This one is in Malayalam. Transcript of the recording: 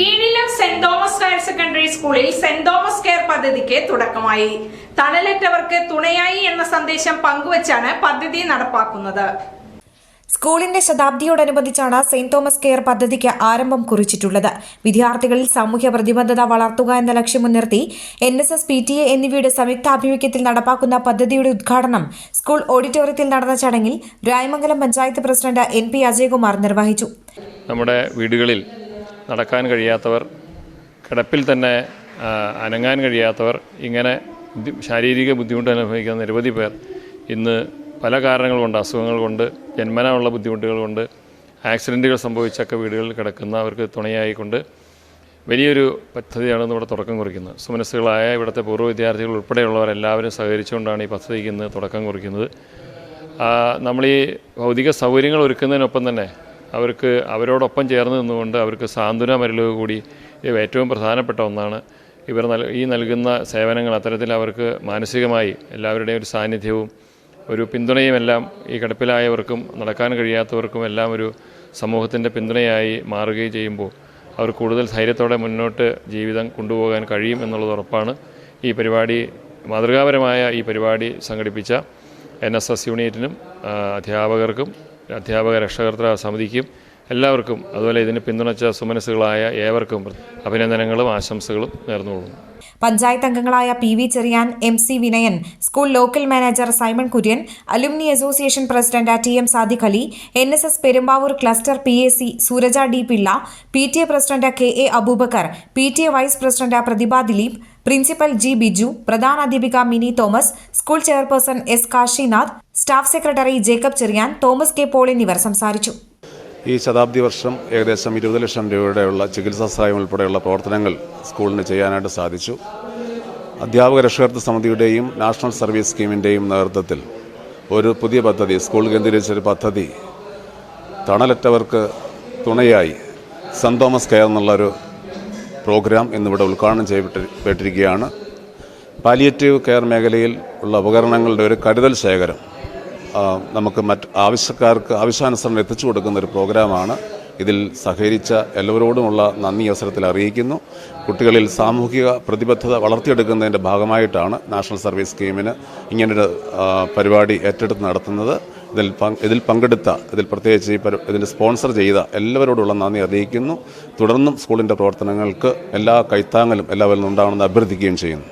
കീഴിലും സെന്റ് തോമസ് ഹയർ സെക്കൻഡറി സ്കൂളിൽ സെന്റ് തോമസ് കെയർ പദ്ധതിക്ക് തുടക്കമായി. തണലേറ്റവർക്ക് തുണയായി എന്ന സന്ദേശം പങ്കുവച്ചാണ് പദ്ധതി നടപ്പാക്കുന്നത്. സ്കൂളിന്റെ ശതാബ്ദിയോടനുബന്ധിച്ചാണ് സെന്റ് തോമസ് കെയർ പദ്ധതിക്ക് ആരംഭം കുറിച്ചിട്ടുള്ളത്. വിദ്യാർത്ഥികളിൽ സാമൂഹ്യ പ്രതിബദ്ധത വളർത്തുക എന്ന ലക്ഷ്യം മുൻനിർത്തി N S S P T A എന്നിവയുടെ സംയുക്താഭിമുഖ്യത്തിൽ നടപ്പാക്കുന്ന പദ്ധതിയുടെ ഉദ്ഘാടനം സ്കൂൾ ഓഡിറ്റോറിയത്തിൽ നടന്ന ചടങ്ങിൽ Rayamangalam panchayat president N P Ajayakumar നിർവഹിച്ചു. നമ്മുടെ വീടുകളിൽ നടക്കാൻ കഴിയാത്തവർ കിടപ്പിൽ തന്നെ അനങ്ങാൻ കഴിയാത്തവർ ഇങ്ങനെ ശാരീരിക ബുദ്ധിമുട്ട് അനുഭവിക്കുന്ന നിരവധി പേർ ഇന്ന് പല കാരണങ്ങൾ കൊണ്ട് അസുഖങ്ങൾ കൊണ്ട് ജന്മനമുള്ള ബുദ്ധിമുട്ടുകൾ കൊണ്ട് ആക്സിഡന്റുകൾ സംഭവിച്ചൊക്കെ വീടുകളിൽ കിടക്കുന്ന അവർക്ക് തുണയായിക്കൊണ്ട് വലിയൊരു പദ്ധതിയാണ് ഇവിടെ തുടക്കം കുറിക്കുന്നത്. സുമനസ്സുകളായ ഇവിടുത്തെ പൂർവ വിദ്യാർത്ഥികൾ ഉൾപ്പെടെയുള്ളവരെല്ലാവരും സഹകരിച്ചുകൊണ്ടാണ് ഈ പദ്ധതിക്ക് ഇന്ന് തുടക്കം കുറിക്കുന്നത്. നമ്മൾ ഈ ഭൗതിക സൗകര്യങ്ങൾ ഒരുക്കുന്നതിനൊപ്പം തന്നെ അവർക്ക് അവരോടൊപ്പം ചേർന്ന് നിന്നുകൊണ്ട് അവർക്ക് സാന്ത്വന മരുളുക കൂടി ഏറ്റവും പ്രധാനപ്പെട്ട ഒന്നാണ്. ഇവർ നൽ ഈ നൽകുന്ന സേവനങ്ങൾ അത്തരത്തിൽ അവർക്ക് മാനസികമായി എല്ലാവരുടെയും ഒരു സാന്നിധ്യവും ഒരു പിന്തുണയും എല്ലാം ഈ കിടപ്പിലായവർക്കും നടക്കാൻ കഴിയാത്തവർക്കും എല്ലാം ഒരു സമൂഹത്തിന്റെ പിന്തുണയായി മാറുകയും ചെയ്യുമ്പോൾ അവർ കൂടുതൽ ധൈര്യത്തോടെ മുന്നോട്ട് ജീവിതം കൊണ്ടുപോകാൻ കഴിയും എന്നുള്ളത് ഉറപ്പാണ്. ഈ പരിപാടി മാതൃകാപരമായ ഈ പരിപാടി സംഘടിപ്പിച്ച എൻ എസ് എസ് യൂണിറ്റിനും അധ്യാപകർക്കും അധ്യാപക രക്ഷകർത്തൃ സമിതിക്കും എല്ലാവർക്കും അതുപോലെ ഇതിന് പിന്തുണച്ച സുമനസ്സുകളായ ഏവർക്കും അഭിനന്ദനങ്ങളും ആശംസകളും നേർന്നുകൊള്ളുന്നു പഞ്ചായത്ത് അംഗങ്ങളായ P V Cherian M C Vinayan school local manager Simon Kurian alumni association president T M Sadiq Ali N S S Perumbavoor cluster P A C Sooraja D Pillai P T A president K A Aboobacker P T A vice president Prathibha Dileep principal G Biju പ്രധാനാധ്യാപിക Mini Thomas school chairperson S Kashinath staff secretary Jacob Cherian Thomas K Paul എന്നിവർ സംസാരിച്ചു. ഈ ശതാബ്ദി വർഷം ഏകദേശം ഇരുപത് ലക്ഷം രൂപയുടെയുള്ള ചികിത്സാ സഹായം ഉൾപ്പെടെയുള്ള പ്രവർത്തനങ്ങൾ സ്കൂളിന് ചെയ്യാനായിട്ട് സാധിച്ചു. അധ്യാപക രക്ഷകർത്തൃ സമിതിയുടെയും നാഷണൽ സർവീസ് സ്കീമിന്റെയും നേതൃത്വത്തിൽ ഒരു പുതിയ പദ്ധതി സ്കൂൾ കേന്ദ്രീകരിച്ചൊരു പദ്ധതി തണലറ്റവർക്ക് തുണയായി സെന്റ് തോമസ് കെയർ എന്നുള്ളൊരു പ്രോഗ്രാം ഇന്നിവിടെ ഉദ്ഘാടനം ചെയ്യപ്പെട്ടിരിക്കുകയാണ്. പാലിയേറ്റീവ് കെയർ മേഖലയിൽ ഉള്ള ഉപകരണങ്ങളുടെ ഒരു കരുതൽ ശേഖരം നമുക്ക് മറ്റ് ആവശ്യക്കാർക്ക് ആവശ്യാനുസരണം എത്തിച്ചു കൊടുക്കുന്ന ഒരു പ്രോഗ്രാമാണ്. ഇതിൽ സഹകരിച്ച എല്ലാവരോടുമുള്ള നന്ദി അവസരത്തിൽ അറിയിക്കുന്നു. കുട്ടികളിൽ സാമൂഹിക പ്രതിബദ്ധത വളർത്തിയെടുക്കുന്നതിന്റെ ഭാഗമായിട്ടാണ് നാഷണൽ സർവീസ് സ്കീമിന് ഇങ്ങനൊരു പരിപാടി ഏറ്റെടുത്ത് നടത്തുന്നത്. ഇതിൽ ഇതിൽ പങ്കെടുത്ത ഇതിൽ പ്രത്യേകിച്ച് ഈ ഇതിന്റെ സ്പോൺസർ ചെയ്ത എല്ലാവരോടുള്ള നന്ദി അറിയിക്കുന്നു. തുടർന്നും സ്കൂളിന്റെ പ്രവർത്തനങ്ങൾക്ക് എല്ലാ കൈത്താങ്ങലും എല്ലാവരിലും ഉണ്ടാകണമെന്ന് അഭ്യർത്ഥിക്കുകയും ചെയ്യുന്നു.